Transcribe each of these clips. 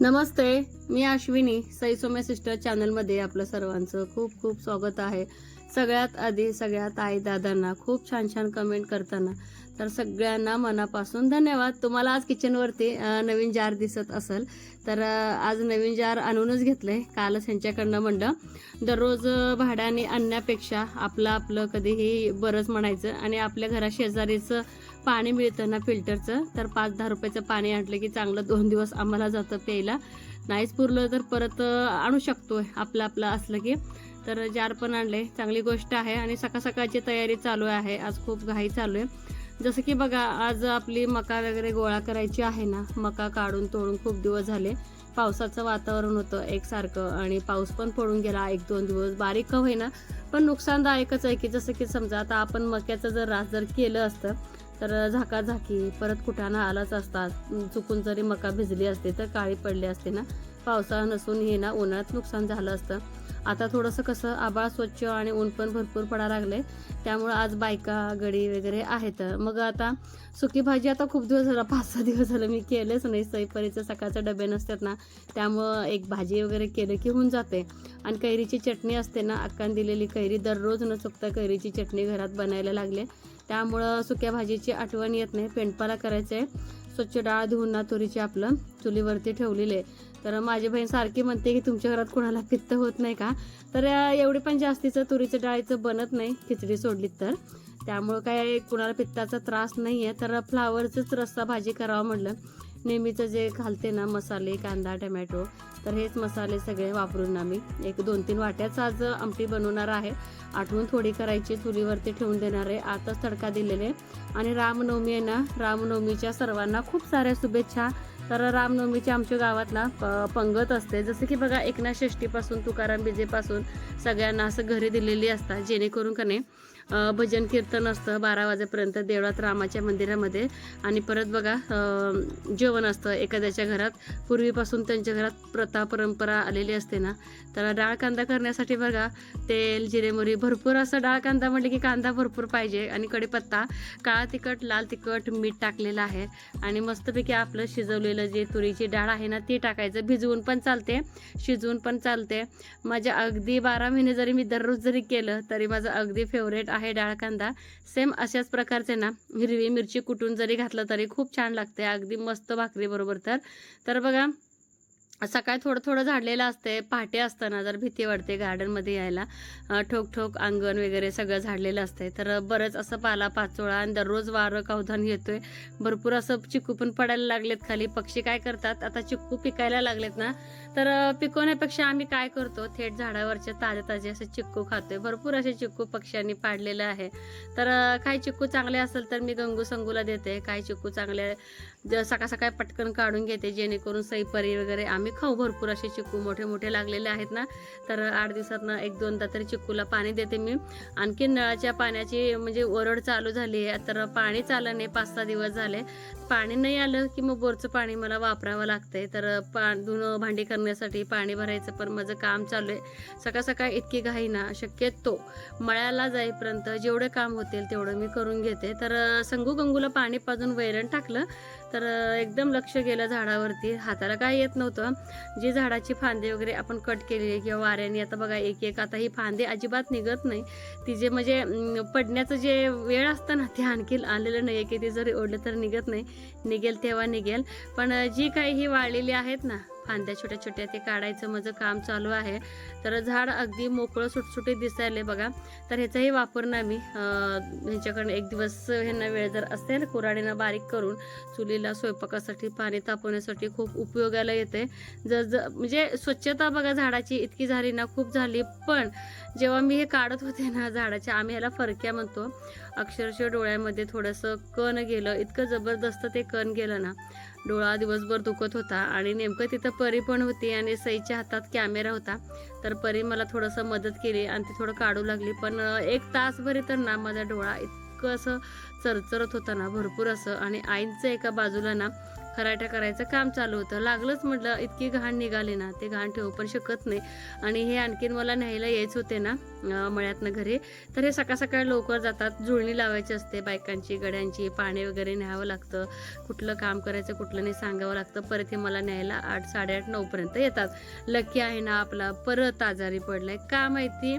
नमस्ते मी Ashwini सईसोम्या sister चॅनलमध्ये आपलं सर्वांचं खूप खूप स्वागत आहे. सगळ्यात आधी सगळ्यात आई दादांना खूप छान छान कमेंट करताना तर सगळ्यांना मनापासून धन्यवाद. तुम्हाला आज किचनवरती नवीन जार दिसत असेल तर आज नवीन जार आणूनच घेतलंय. कालच ह्यांच्याकडनं म्हणलं दररोज भाड्याने आणण्यापेक्षा आपलं आपलं कधीही बरंच म्हणायचं आणि आपल्या घरा शेजारीचं पाणी मिळतं ना फिल्टरचं तर पाच दहा रुपयाचं पाणी आणलं की चांगलं दोन दिवस आम्हाला जातं प्यायला. नाहीच पुरलं तर परत आणू शकतो आपलं आपलं असलं की. तर जार पण आणले. चांगली गोष्ट आहे. आणि सकाळ सकाळची तयारी चालू आहे. आज खूप घाई चालू आहे. जसं की बघा आज आपली मका वगैरे गोळा करायची आहे ना. मका काढून तोडून खूप दिवस झाले. पावसाचं वातावरण होतं एकसारखं. आणि पाऊस पण पडून गेला एक दोन दिवस. बारीक का होईना. पण नुकसानदायकच आहे की जसं की समजा आता आपण मक्याचं जर रास जर केलं असतं तर झाकाझाकी परत कुठाना आलाच असतात. चुकून जरी मका भिजली असते तर काळी पडली असते ना. पावसाळा नसून हे ना उन्हाळ्यात नुकसान झालं असतं. आता थोडंसं कसं आबाळ स्वच्छ आणि ऊन पण भरपूर पडायला लागले त्यामुळं आज बायका गडी वगैरे आहेत. मग आता सुकी भाजी आता खूप दिवस झाला पाच सहा दिवस झालं मी केलेच नाही. सईपरीचे सकाळचे डबे नसतात ना. त्यामुळं एक भाजी वगैरे केलं की होऊन जाते. आणि कैरीची चटणी असते ना अक्कान दिलेली कैरी दररोज न चुकता कैरीची चटणी घरात बनायला लागले. त्यामुळं सुक्या भाजीची आठवण येत नाही. पेंडपाला करायचं आहे स्वच्छ डाळ धुवून ना तुरीची आपलं चुलीवरती ठेवलेली आहे. तर माझी बहीण सारखी म्हणते की तुमच्या घरात कोणाला पित्त होत नाही का? तर एवढी पण जास्तीचं तुरीचं डाळीचं बनत नाही खिचडी सोडली तर. त्यामुळं काय कुणाला पित्ताचा त्रास नाही आहे तर फ्लावरचंच रस्सा भाजी करावं म्हटलं नेहमीचं जे घालते ना मसाले कांदा टमॅटो तर हेच मसाले सगळे वापरून आम्ही एक दोन तीन वाट्याच आज आमटी बनवणार आहे. आठवून थोडी करायची चुलीवरती ठेवून देणार आहे. आताच तडका दिलेले आणि रामनवमी आहे ना रामनवमीच्या सर्वांना खूप साऱ्या शुभेच्छा. तर रामनवमीची आमच्या गावात ना प- पंगत असते. जसं की बघा एकनाथ षष्टीपासून तुकाराम बीजेपासून सगळ्यांना असं घरी दिलेली असतात जेणेकरून का नाही भजन कीर्तन असतं बारा वाजेपर्यंत देवळात रामाच्या मंदिरामध्ये. आणि परत बघा जेवण असतं एखाद्याच्या घरात. पूर्वीपासून त्यांच्या घरात प्रथा परंपरा आलेली असते ना. तर डाळ कांदा करण्यासाठी बघा तेल जिरे मोहरी भरपूर असं डाळ कांदा म्हटलं की कांदा भरपूर पाहिजे. आणि कढीपत्ता काळा तिखट लाल तिखट मीठ टाकलेलं आहे. आणि मस्तपैकी आपलं शिजवलेलं जे तुरीची डाळ आहे ना ती टाकायचं. भिजवून पण चालते शिजवून पण चालते. माझ्या अगदी बारा महिने जरी मी दररोज जरी केलं तरी माझं अगदी फेवरेट आहे डाळ कांदा. सेम अशाच प्रकारचे ना हिरवी मिरची कुटून जरी घातलं तरी खूप छान लागते. अगदी मस्त भाकरीबरोबर तर. तर बघा सकाळी थोडं थोडं झाडलेलं असते पहाटे असताना जर भीती वाटते गार्डनमध्ये यायला ठोक ठोक अंगण वगैरे सगळं झाडलेलं असते तर बरंच असं पाला पाचोळा आणि दररोज वारं कावधान येतोय. भरपूर असं चिक्कू पण पडायला लागलेत खाली. पक्षी काय करतात? आता चिक्कू पिकायला लागलेत ना. तर पिकवण्यापेक्षा आम्ही काय करतो? थेट झाडावरचे ताजे ताजे असे चिक्कू खातोय. भरपूर असे चिक्कू पक्ष्यांनी पाडलेले आहे. तर काही चिक्कू चांगले असेल तर मी गंगू संगूला देते. काही चिक्कू चांगले ज- सकाळ सकाळी पटकन काढून घेते जेणेकरून सईपरी वगैरे आम्ही खाऊ. भरपूर असे चिक्कू मोठे मोठे लागलेले आहेत ना. तर आठ दिवसातनं एक दोनदा तरी चिक्कूला पाणी देते मी. आणखी नळाच्या पाण्याची म्हणजे ओरड चालू झाली आहे तर पाणी चाललं नाही पाच सहा दिवस झाले. पाणी नाही आलं की मग बोरचं पाणी मला वापरावं लागतंय. तर पा धुणं भांडी करण्यासाठी पाणी भरायचं पण माझं काम चालू आहे. सकाळ सकाळ इतकी घाई ना शक्यतो मळ्याला जाईपर्यंत जेवढे काम होतील तेवढं मी करून घेते. तर संगू गंगूला पाणी पाजून वैरण टाकलं. तर एकदम लक्ष गेलं झाडावरती. हाताला काय येत नव्हतं. जी झाडाची फांदे वगैरे आपण कट केलेली किंवा वाऱ्याने आता बघा एक एक आता ही फांदे अजिबात निघत नाही. ती जे म्हणजे पडण्याचं जे वेळ असतं ना ते आणखी आलेलं नाही की ती जरी ओढलं तर निघत नाही. निघेल तेव्हा निघेल. पण जी काही ही वाळलेली आहेत ना फांद्या छोट्या छोट्या ते काढायचं माझं काम चालू आहे. तर झाड अगदी मोकळं सुटसुटीत दिसायले बघा. तर ह्याचाही वापर ना मी अं, ह्यांच्याकडनं एक दिवस ह्यांना वेळ जर असेल कुराडीनं बारीक करून चुलीला स्वयंपाकासाठी पाणी तापवण्यासाठी खूप उपयोगाला येते जर जर म्हणजे स्वच्छता बघा झाडाची इतकी झाली ना खूप झाली. पण जेव्हा मी हे काढत होते ना झाडाच्या आम्ही ह्याला फरक्या म्हणतो. अक्षरशः डोळ्यामध्ये थोडंसं कण गेलं इतकं जबरदस्त ते कण गेलं ना. डोळा दिवसभर दुखत होता आणि नेमकं तिथं परी पण होती आणि सईच्या हातात कॅमेरा होता. तर परी मला थोडंसं मदत केली आणि ती थोडं काढू लागली. पण एक तासभरी तर ना माझा डोळा इतकं असं चरचरत होता ना भरपूर असं. आणि आईंचं एका बाजूला ना खराट्या करायचं काम चालू होतं. लागलंच म्हटलं इतकी घाण निघाली ना ते घाण ठेवू पण शकत नाही. आणि हे आणखीन मला न्यायला यायचं होते ना मळ्यातनं घरी. तर हे सकाळ सकाळ लवकर जातात जुळणी लावायची असते बायकांची गड्यांची पाणी वगैरे न्यावं लागतं. कुठलं काम करायचं कुठलं नाही सांगावं लागतं. परत हे मला न्यायला आठ साडेआठ नऊपर्यंत येतात. लकी आहे ना आपला परत आजारी पडलाय. का माहिती?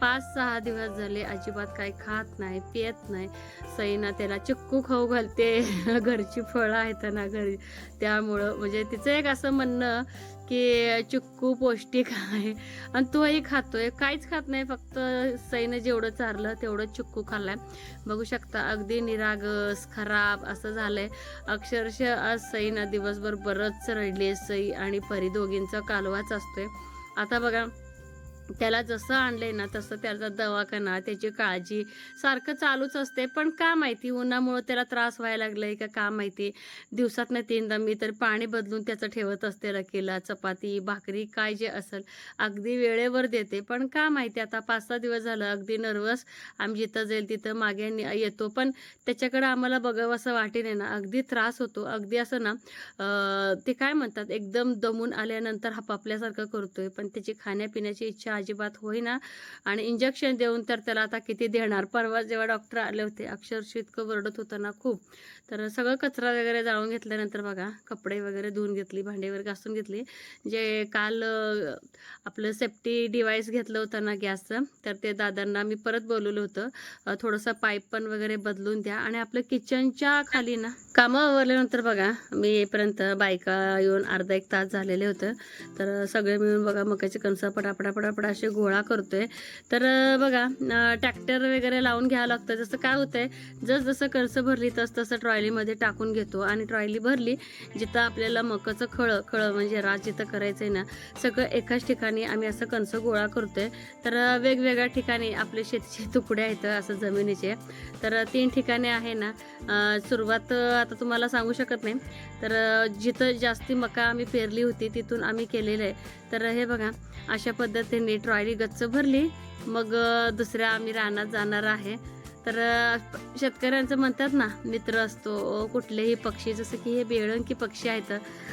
पाच सहा दिवस झाले अजिबात काही खात नाही पियत नाही. सईना त्याला चिक्कू खाऊ घालते. घरची फळं आहेत ना घरी. त्यामुळं म्हणजे तिचं एक असं म्हणणं की चिक्कू पौष्टिक आहे. आणि तोही खातोय. काहीच खात नाही. फक्त सईनं जेवढं चारलं तेवढं चिक्कू खाल्लाय. बघू शकता अगदी निरागस खराब असं झालंय. अक्षरशः आज सईना दिवसभर बरंच रडली सई आणि परी दोघींचा कालवाच असतोय. आता बघा त्याला जसं आणलंय ना तसं त्याचा दवाखाना त्याची काळजी सारखं चालूच असते. पण का माहिती? उन्हामुळं त्याला त्रास व्हायला लागलाय का? का माहिती? दिवसात ना तीनदा मी तर पाणी बदलून त्याचं ठेवत असते रकेला चपाती भाकरी काय जे असेल अगदी वेळेवर देते. पण का माहिती? आता पाच सहा दिवस झालं अगदी नर्वस आम्ही जिथं जाईल तिथं मागे येतो. पण त्याच्याकडे आम्हाला बघावं असं वाटे नाही ना अगदी त्रास होतो. अगदी असं ना ते काय म्हणतात? एकदम दमून आल्यानंतर हापापल्यासारखं करतोय. पण त्याची खाण्यापिण्याची इच्छा अजिबात होईना. आणि इंजेक्शन देऊन तर त्याला आता किती देणार? परवा जेव्हा डॉक्टर आले होते अक्षरशः इतकं बरडत होतं ना खूप. तर सगळं कचरा वगैरे जाळून घेतल्यानंतर बघा कपडे वगैरे धुवून घेतली भांडे वगैरे घासून घेतली. जे काल आपलं सेफ्टी डिवाईस घेतलं होतं ना गॅसचं तर ते दादांना मी परत बोलवलं होतं. थोडंसं पाईप पण वगैरे बदलून द्या. आणि आपलं किचनच्या खाली ना कामं आवरल्यानंतर बघा मी येईपर्यंत बायका येऊन अर्धा एक तास झालेले होतं. तर सगळे मिळून बघा मकाची कणसं पटापटा पटापटा असे गोळा करतोय. तर बघा ट्रॅक्टर वगैरे लावून घ्यावं लागतं. जसं काय होतंय जस जसं कणसं भरली तस तसं ट्रॉयलीमध्ये टाकून घेतो. आणि ट्रॉली भरली जिथं आपल्याला मकाचं खळं खळं म्हणजे राज जिथं करायचं आहे ना सगळं एकाच ठिकाणी आम्ही असं कणसं गोळा करतोय. तर वेगवेगळ्या ठिकाणी आपले शेतीचे तुकडे आहेत असं जमिनीचे. तर तीन ठिकाणी आहे ना सुरुवात आता तुम्हाला सांगू शकत नाही. तर जिथं जास्ती मका आम्ही पेरली होती तिथून आम्ही केलेलं आहे. तर हे बघा अशा पद्धतीने ट्रॉली गच्च भरली. मग दुसऱ्या आम्ही रानात जाणार आहे. तर शेतकऱ्यांचं म्हणतात ना मित्र असतो कुठलेही पक्षी जसं की हे बेळंकी पक्षी आहेत.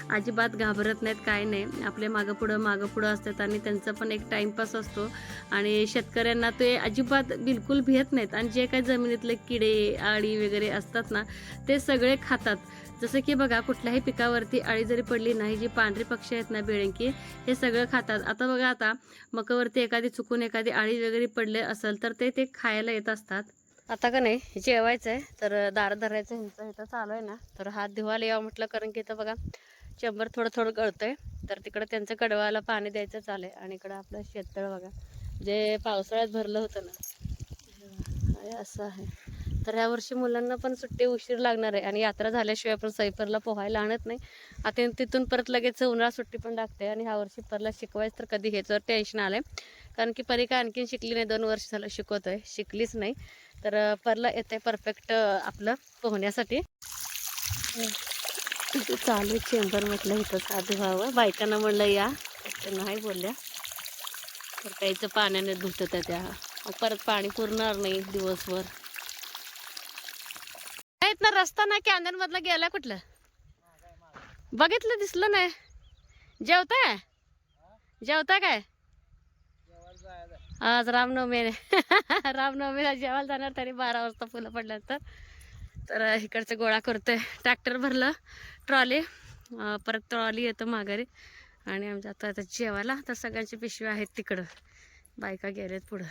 अजिबात घाबरत नाहीत काय नाही. आपले मागं पुढं मागं पुढं असतात आणि त्यांचा पण एक टाईमपास असतो. आणि शेतकऱ्यांना ते अजिबात बिलकुल भियत नाहीत. आणि जे काही जमिनीतले किडे आळी वगैरे असतात ना ते सगळे खातात. जसं की बघा कुठल्याही पिकावरती अळी जरी पडली नाही जी पांढरी पक्षी आहेत ना बेळंकी हे सगळं खातात. आता बघा आता मकावरती एखादी चुकून एखादी अळी वगैरे पडले असेल तर ते ते खायला येत असतात. आता का नाही जेवायचं आहे तर दार धरायचं ह्यांचं इथं चालू आहे ना. तर हात धुवायला यावं म्हटलं कारण की इथं बघा चंबर थोडं थोडं गळतंय. तर तिकडं त्यांचं कडवाला पाणी द्यायचं चालू आहे. आणि इकडं आपलं शेततळ बघा जे पावसाळ्यात भरलं होतं ना. असं आहे. तर ह्या वर्षी मुलांना पण सुट्टी उशीर लागणार आहे आणि यात्रा झाल्याशिवाय पण सैपरला पोहायला आणत नाही. आता तिथून परत लगेच उन्हाळा सुट्टी पण लागते आणि ह्या वर्षी परला शिकवायचं तर कधी ह्याचं टेन्शन आलं आहे कारण की परी काय आणखीन शिकली नाही दोन वर्ष झालं शिकवतो आहे शिकलीच नाही. तर परला येते परफेक्ट आपलं पोहण्यासाठी. चालू चेंबर म्हटलं इथं साधू व्हावं. बायकांना म्हणलं या. नाही बोलल्या. तर त्याचं पाण्याने धुत त्या परत पाणी पुरणार नाही दिवसभर. रस्ता नाही कॅनल मधला गेला कुठलं? बघितलं दिसलं नाही. जेवताय? जेवता काय? आज रामनवमी आहे. रामनवमीला जेवायला जाणार तरी बारा वाजता फुलं पडल्यानंतर. तर इकडचं गोळा करतोय. ट्रॅक्टर भरलं ट्रॉली. परत ट्रॉली येतं माघारी. आणि आमच्या आता आता जेवायला. तर सगळ्यांची पिशवी आहेत तिकडं. बायका गेलेत पुढं.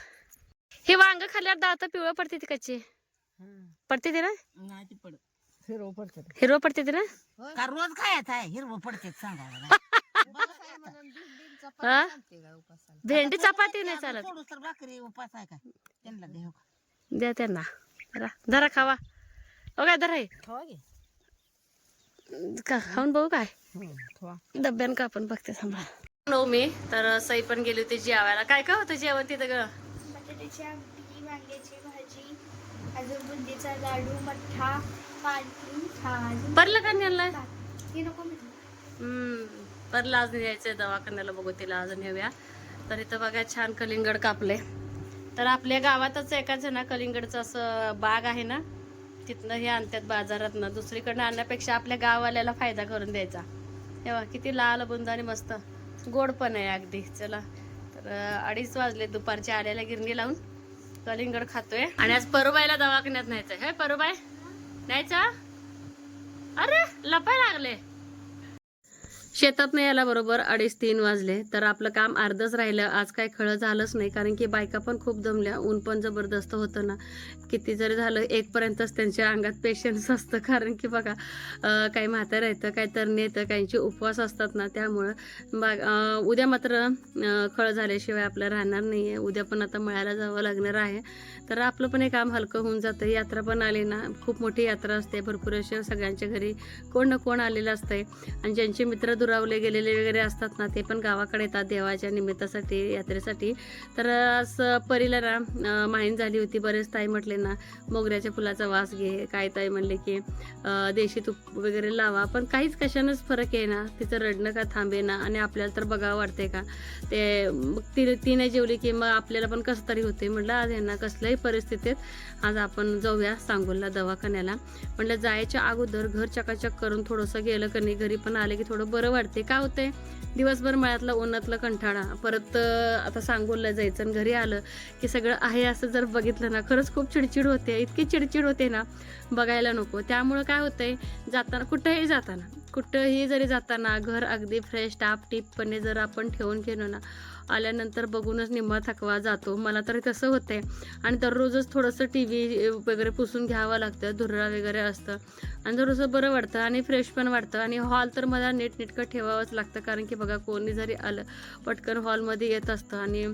हे वांग खाल्ल्यावर दात पिवळं पडते तिकडची पडते ती ना? नाही ती पडत. हिरव पडत हिरवं पडते ती ना? का रोज खायचं आहे हिरवं पडते. हा? भेंडी चपाती नाही चालत. तर भाकरी उपास आहे का? त्यांना देऊ द्या त्यांना. धरा धरा खावा. ओ काय धरा हे. का? खाऊन बघू काय? डब्यान का आपण बघते थांबा. नवमी तर सई पण गेली होती जेवायला. काय काय होतं जेवण तिथं ग? बटाट्याची आमटी वांग्याची भाजी अजून बुंदीचा लाडू मठ्ठा पाणी छान परलं का नेलं हे नको म्हटलं हम्म परला अजून यायचंय दवाखान्याला बघू तिला अजून येऊया. तर इथं बघा छान कलिंगड कापले तर आपल्या गावातच एकाच ना कलिंगडचं असं बाग आहे ना तिथनं हे आणतात बाजारातनं. दुसरीकडनं आणण्यापेक्षा आपल्या गाववाल्याला फायदा करून द्यायचा. तेव्हा किती लाल बुंद आणि मस्त. गोड पण आहे अगदी. चला तर अडीच वाजले दुपारचे आल्याला गिरणी लावून. कलिंगड खातोय. आणि आज परुबाईला दवाखान्यात न्यायचंय. हे परुबाई? न्यायचा? अरे लपाय लागले. शेतात नाही यायला बरोबर अडीच तीन वाजले. तर आपलं काम अर्धच राहिलं. आज काय खळं झालंच नाही कारण की बायका पण खूप दमल्या. ऊन पण जबरदस्त होतं ना. किती जरी झालं एकपर्यंतच त्यांच्या अंगात पेशन्स असतं. कारण की बघा काही म्हातारं येतं काही तरणे येतं काहींचे उपवास असतात ना. त्यामुळं बा उद्या मात्र खळं खळ झाल्याशिवाय आपलं राहणार नाही आहे उद्या पण आता मळायला जावं लागणार आहे. तर आपलं पण हे काम हलकं होऊन जातं. यात्रा पण आली ना. खूप मोठी यात्रा असते. भरपूर असे सगळ्यांच्या घरी कोण ना कोण आलेलं असतंय. आणि ज्यांचे मित्र दुरावले गेलेले वगैरे असतात ना ते पण गावाकडे येतात देवाच्या निमित्तासाठी यात्रेसाठी. तर असं परीला ना अं, माहीन झाली होती बरेच ताई म्हटले ना मोगऱ्याच्या फुलाचा वास घे काय ताई म्हणले की देशी तूप वगैरे लावा. पण काहीच कशानंच फरक आहे ना तिचं रडणं का थांबे ना आणि आपल्याला तर बघावं वाटते का? ते मग ती ती नाही जेवली की मग आपल्याला पण कसं तरी होते म्हटलं आज यांना कसल्याही परिस्थितीत आज आपण जाऊया सांगोलला दवाखान्याला. म्हटलं जायच्या अगोदर घर चकाचक करून थोडंसं गेलं का नाही घरी पण आले की थोडं बरं वाढते. का होते? दिवसभर मळ्यातला उन्हातला कंठाळा. परत आता सांगोलला जायचं आणि घरी आलं की सगळं आहे असं जर बघितलं ना खरंच खूप चिडचिड होते. इतकी चिडचिड होते ना बघायला नको. त्यामुळं काय होतंय जाताना कुठंही जाताना कुठंही जरी जाताना घर अगदी फ्रेश टाप टीपपणे जर आपण ठेवून गेलो ना आल्यानंतर बघूनच निम्मा थकवा जातो. मला तरी तसं होतंय. आणि दररोजच थोडंसं टी व्ही वगैरे पुसून घ्यावं लागतं धुरळा वगैरे असतं. आणि थोडंसं बरं वाटतं आणि फ्रेश पण वाटतं. आणि हॉल तर मला नीटनेटकं ठेवावंच लागतं. कारण की बघा कोणी जरी आलं पटकन हॉलमध्ये येत असतं. आणि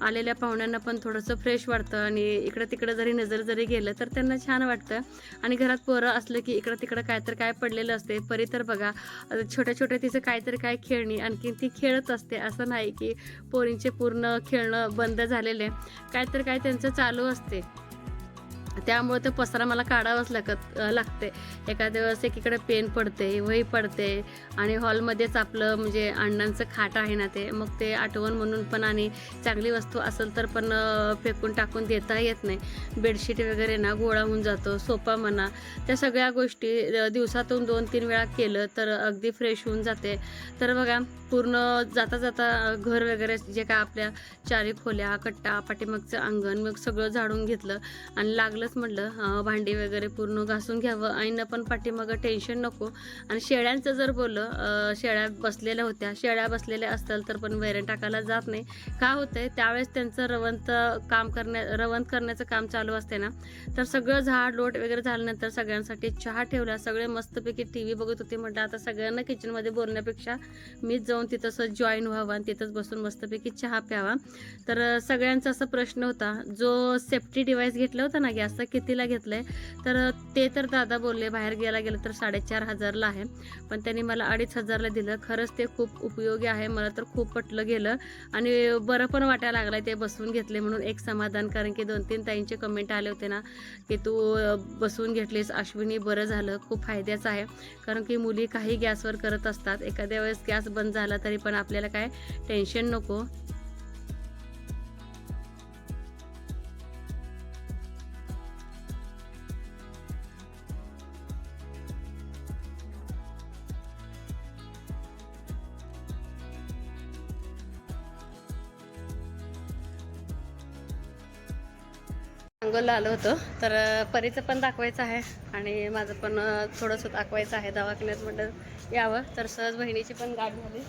आलेल्या पाहुण्यांना पण थोडंसं फ्रेश वाटतं. आणि इकडं तिकडं जरी नजर जरी गेलं तर त्यांना छान वाटतं. आणि घरात पोरं असलं की इकडं तिकडं काय तर काय पडलेलं असते. परी तर बघा छोट्या छोट्या तिचं काहीतरी काय खेळणी आणखी ती खेळत असते. असं नाही की पोरींचे पूर्ण खेळणं बंद झालेले काय तर काय त्यांचं चालू असते. त्यामुळे ते पसारा मला काढावंच लागत लागते. एखाद्या वेळेस एकीकडे पेन पडते वही पडते आणि हॉलमध्येच आपलं म्हणजे अण्णांचं खाट आहे ना ते मग ते आठवण म्हणून पण आणि चांगली वस्तू असेल तर पण फेकून टाकून देता येत नाही. बेडशीट वगैरे ना गोळा होऊन जातो सोपा म्हणा. त्या सगळ्या गोष्टी दिवसातून दोन तीन वेळा केलं तर अगदी फ्रेश होऊन जाते. तर बघा पूर्ण जाता जाता घर वगैरे जे काय आपल्या चारी खोल्या कट्टा पाठीमागचं अंगण मग सगळं झाडून घेतलं आणि लागलं लागलंच म्हटलं भांडी वगैरे पूर्ण घासून घ्यावं. आईनं पण पाठीमागं टेन्शन नको. आणि शेळ्यांचं जर बोललं शेळ्या बसलेल्या होत्या. शेळ्या बसलेल्या असतील तर पण वैरण टाकायला जात नाही. का होतंय? त्यावेळेस त्यांचं रवंत काम करण्या रवंत करण्याचं काम चालू असते ना तर सगळं झाड लोट वगैरे झाल्यानंतर सगळ्यांसाठी चहा ठेवला. सगळे मस्तपैकी टी व्ही बघत होते. म्हटलं आता सगळ्यांना किचनमध्ये बोलण्यापेक्षा मीच जाऊन तिथं असं जॉईन व्हावं आणि तिथंच बसून मस्तपैकी चहा प्यावा. तर सगळ्यांचा असा प्रश्न होता. जो सेफ्टी डिवाईस घेतला होता ना गॅस वाजता कितीला घेतलाय? तर ते तर दादा बोलले बाहेर गेला गेलं तर साडेचार हजारला आहे. पण त्यांनी मला अडीच हजारला दिलं. खरंच ते खूप उपयोगी आहे. मला तर खूप पटलं गेलं. आणि बरं पण वाटायला लागलं ते बसवून घेतले म्हणून एक समाधान. कारण की दोन तीन ताईंचे कमेंट आले होते ना की तू बसवून घेतलीस. अश्विनी बरं झालं. खूप फायद्याचं आहे. कारण की मुली काही गॅसवर करत असतात. एखाद्या वेळेस गॅस बंद झाला तरी पण आपल्याला काय? टेन्शन नको. सांगोला आलो होतो. तर परीचं पण दाखवायचं आहे आणि माझं पण थोडंसं दाखवायचं आहे. दवाखान्यात म्हटलं यावं. तर सहज बहिणीची पण गाठ झाली.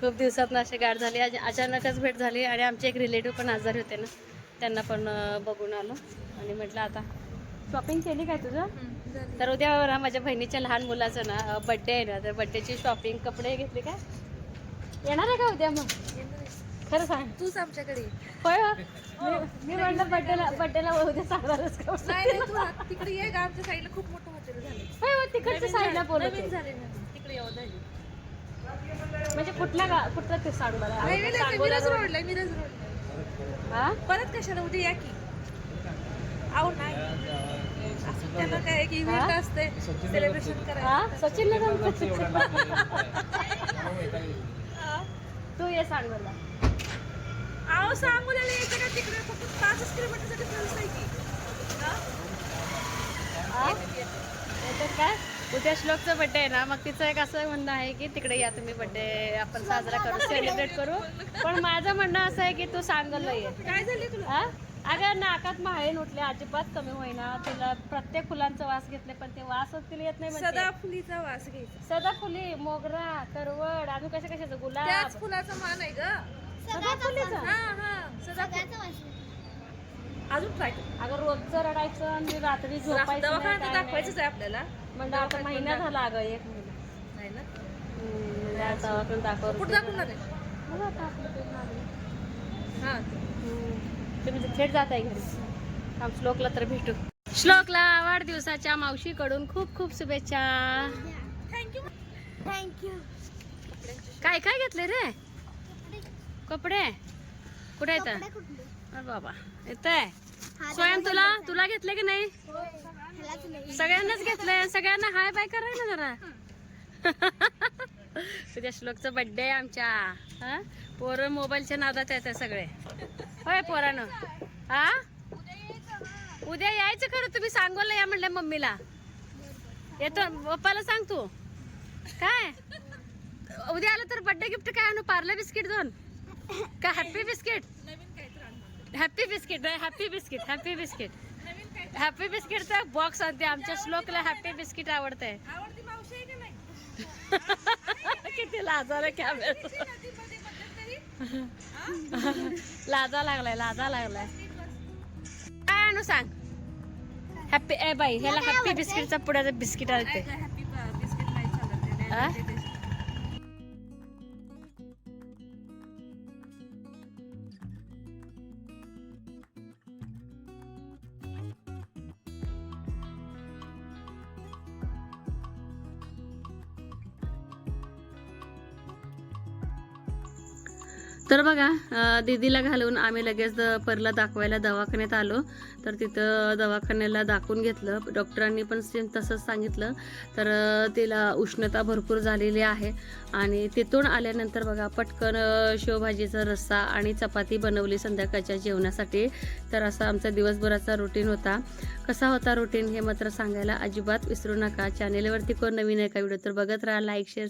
खूप दिवसात अशी गाठ झाली. आज अचानकच भेट झाली आणि आमचे एक रिलेटिव्ह पण आजारी होते ना. त्यांना पण बघून आलो आणि म्हटलं आता शॉपिंग केली काय तुझं? तर उद्या ना माझ्या बहिणीच्या लहान मुलाचं ना बड्डे आहे ना. तर बड्डेची शॉपिंग कपडे घेतले काय? येणार आहे का उद्या मग? खरं सांग. तूच आमच्याकडे होय हो. मी- मी म्हटलं बड्डेला बड्डेला उद्या सांगणारच का? नाही नाही तू तिकडे ये का आमच्या साईडला खूप मोठं हॉटेल झालं होय हो, तिकडच्या साईडला बोलत नवीन झाले तिकडे येऊ म्हणजे कुठल्या गा कुठलं ते सांग मला. मिरज सांगोला road. रोडला मिरज रोडला हा? परत कशाला उद्या या की? आहो नाही. असं काय एक इव्हेंट हा? असते सेलिब्रेशन हा? करायचं सचिनला तू ये सांग मला. अहो सांगोल्याला यायचं का तिकडे फक्त पाचच किलोमीटरचा डिफरन्स आहे की. हा? आ? येतात काय उद्या श्लोकचा बर्थडे आहे ना मग तिचं एक असं म्हणणं आहे की तिकडे या तुम्ही बर्थडे आपण साजरा करू सेलिब्रेट करू. पण माझं म्हणणं असं आहे की तू सांगलं ये काय झाले तुला? अगं नाकात माहेन उठले अजिबात कमी होईना. तिला प्रत्येक फुलांचा वास घेतले पण ते वासच तिला येत नाही. सदा फुलीचा वास घ्यायचा. सदा फुली मोगरा करवड अजून कशा कशाचं? गुलाब. फुलाचा मान आहे ग. हा हा. अजून ट्राय कर. अगं रोजचं रडायचं आणि रात्री झोपायचं काय दाखवायचंच. आहे आपल्याला. म्हणजे आता महिना झाला अगं एक महिना. नाही ना? हम्म, म्हणजे आता दवाखान्यात दाखवलं कुठं दाखवणार आहे? बघू आता आपलं ते मागे. हा. हम्म. तुम्ही तर थेट जात आहे घरी. आम श्लोकला तर भेटू. श्लोकला वाढदिवसाच्या मावशीकडून खूप खूप शुभेच्छा. थँक्यू. थँक्यू काय काय घेतले रे? कपडे? कुठे येतं? बाबा येत आहे स्वयं तुला? तुला घेतले की नाही? सगळ्यांनाच घेतलंय. सगळ्यांना हाय बाय कराय ना जरा. तुझ्या श्लोकचा बर्थडे आमच्या. हा? पोरं मोबाईलच्या नादात येते सगळे. होय पोरानं. हा? उद्या यायचं खरं तुम्ही सांगोला या म्हणलं मम्मीला. येतो. पप्पाला सांग तू. काय? उद्या आलं तर बर्थडे गिफ्ट काय आणू? पार्ले बिस्किट दोन. का हॅपी बिस्किट हॅपी बिस्किट नाही happy biscuit happy biscuit happy बिस्किटचा box आणते आमच्या श्लोकला हॅपी बिस्किट आवडतंय. किती लाजाला कॅमेरा लाजा लागलाय लाजा लागलाय. काय आणू सांग? हॅपी ए बाई ह्याला हॅपी बिस्किटचा पुढ्याचं बिस्किट आणते. तर बघा दीदीला घालून आम्ही लगेच परला दाखवायला दवाखान्यात आलो. तर तिथं दवाखान्याला दाखवून घेतलं. डॉक्टरांनी पण सेम तसंच सांगितलं. तर तिला उष्णता भरपूर झालेली आहे. आणि तिथून आल्यानंतर बघा पटकन शेवभाजीचा रस्सा आणि चपाती बनवली संध्याकाळच्या जेवणासाठी. तर असा आमचा दिवसभराचा रुटीन होता. कसा होता रुटीन हे मात्र सांगायला अजिबात विसरू नका. चॅनेलवरती कोण नवीन आहे का व्हिडिओ तर बघत राहा लाईक शेअर